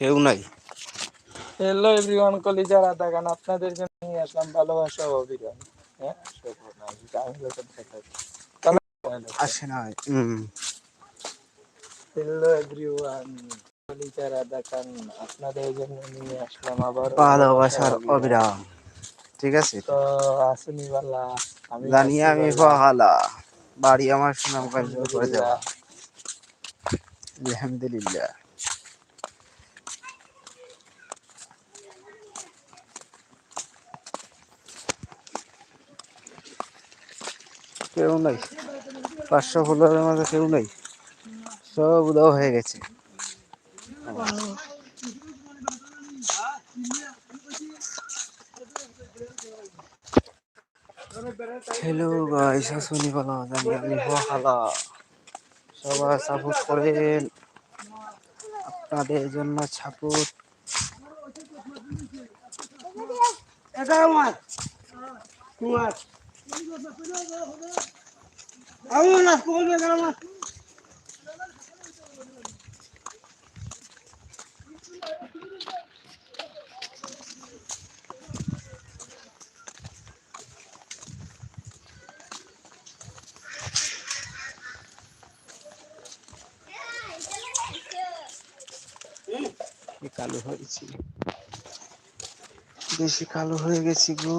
কেউ নাই। Hello everyone কলিজার আধা গান আপনাদের জন্য নিয়ে আসলাম ভালোবাসা ও অভিযান। হ্যাঁ আসে না। হুম। হ্যালো এভরিওয়ান কলিজার আধা গান আপনাদের জন্য নিয়ে আসলাম আবার ভালোবাসার অবিরাম ঠিক আছে? তো আসুনি বালা আমি জানি আমি। বহালা বাড়ি আমার সুনাম কার্য করে দেওয়া আলহামদুলিল্লাহ। কেউ নাই। পাঁচশো ফলোয়ারের মধ্যে কেউ নাই। সব উদাও হয়ে গেছে। হ্যালো গাইস আসুনি বলো জানি আমি বহালা সবাই সাপোর্ট করেন আপনাদের জন্য সাপোর্ট এটা আমার। আমি না করবে আমার কালো হয়েছি বেশি কালো হয়ে গেছি গো